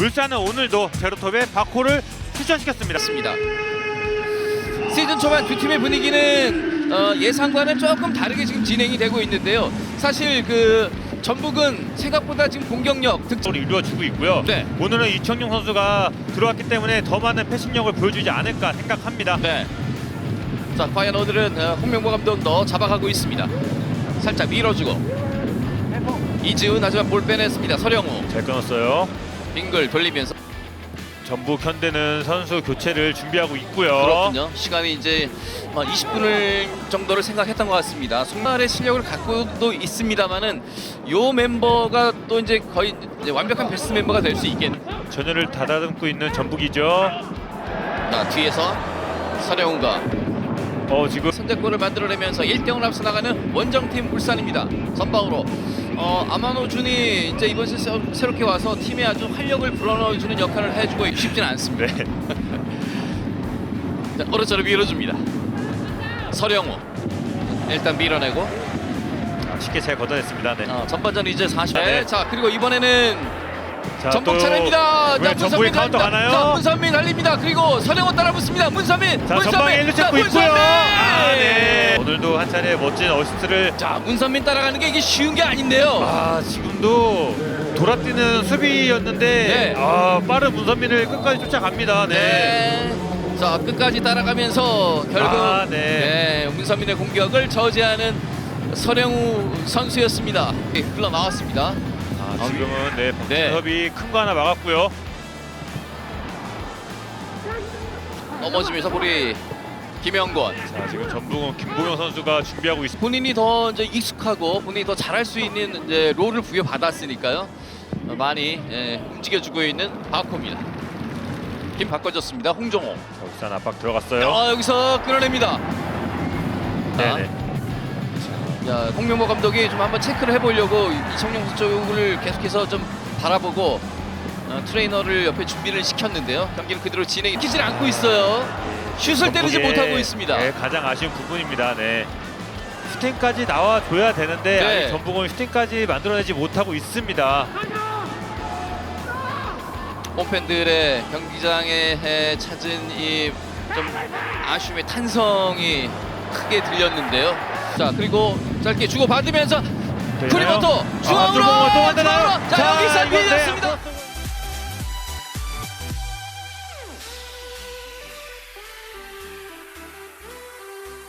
울산은 오늘도 제로톱에 바코를 출전시켰습니다. 시즌 초반 두 팀의 분위기는 어, 예상과는 조금 다르게 지금 진행이 되고 있는데요. 사실 그 전북은 생각보다 지금 공격력 득점 을 이루어지고 있고요. 네. 오늘은 이청용 선수가 들어왔기 때문에 더 많은 패싱력을 보여주지 않을까 생각합니다. 네. 자, 과연 오늘은 어, 홍명보 감독도 잡아가고 있습니다. 살짝 밀어주고 이지훈 하지만 볼 빼냈습니다. 서령우 잘 끊었어요. 빙글 돌리면서 전북 현대는 선수 교체를 준비하고 있고요. 그렇군요. 시간이 이제 20분을 정도를 생각했던 것 같습니다. 송말의 실력을 갖고도 있습니다만은 요 멤버가 또 이제 거의 이제 완벽한 베스트 멤버가 될 수 있겠네. 전열을 다다듬고 있는 전북이죠. 자, 뒤에서 서령우가 어 지금 선제골을 만들어내면서 1대0을 앞서 나가는 원정팀 울산입니다. 선방으로 어, 아마노 준이 이제 이번 시즌 새롭게 와서 팀에 아주 활력을 불어넣어주는 역할을 해주고 쉽진 않습니다. 네. 자, 오른쪽으로 밀어줍니다. 서령우 일단 밀어내고 아, 쉽게 잘 걷어냈습니다. 네. 어, 전반전 이제 40회 네. 자 그리고 이번에는 자, 전북 또 차례입니다. 이번엔 전북의 카운터 달립니다. 가나요? 자, 문선민 달립니다. 그리고 서령우 따라 붙습니다. 문선민. 자 문선민. 전방에 1루 자, 있고요. 문선민! 아, 네. 한 차례 멋진 어시스트를 자 문선민 따라가는 게 이게 쉬운 게 아닌데요. 아 지금도 돌아뛰는 수비였는데 네. 아 빠른 문선민을 끝까지 쫓아갑니다. 네. 네. 자 끝까지 따라가면서 결국 아, 네. 네, 문선민의 공격을 저지하는 서령우 선수였습니다. 네, 흘러 나왔습니다. 아, 지금은 네 네. 박준섭이 큰 거 하나 막았고요. 넘어지면서 볼이 김영권. 자 지금 전북은 김보경 선수가 준비하고 있습니다. 본인이 더 이제 익숙하고 본인이 더 잘할 수 있는 이제 롤을 부여받았으니까요. 어, 많이 예, 움직여주고 있는 바코입니다. 팀 바꿔줬습니다. 홍정호. 울산 압박 들어갔어요. 아, 여기서 끌어냅니다. 자, 네네. 자, 홍명보 감독이 좀 한번 체크를 해보려고 이청용 선수 쪽을 계속해서 좀 바라보고 어, 트레이너를 옆에 준비를 시켰는데요. 경기는 그대로 진행시키질 않고 있어요. 슛을 때리지 못하고 있습니다. 네, 가장 아쉬운 부분입니다. 네. 슈팅까지 나와 줘야 되는데 네. 아직 전북은 슈팅까지 만들어내지 못하고 있습니다. 홈팬들의 경기장에 에, 찾은 이 좀 아쉬움의 탄성이 크게 들렸는데요. 자 그리고 짧게 주고 받으면서 되나요? 크리버터 아, 중앙으로 또 만드나요? 중앙으로 자, 여기서 네, 밀렸습니다.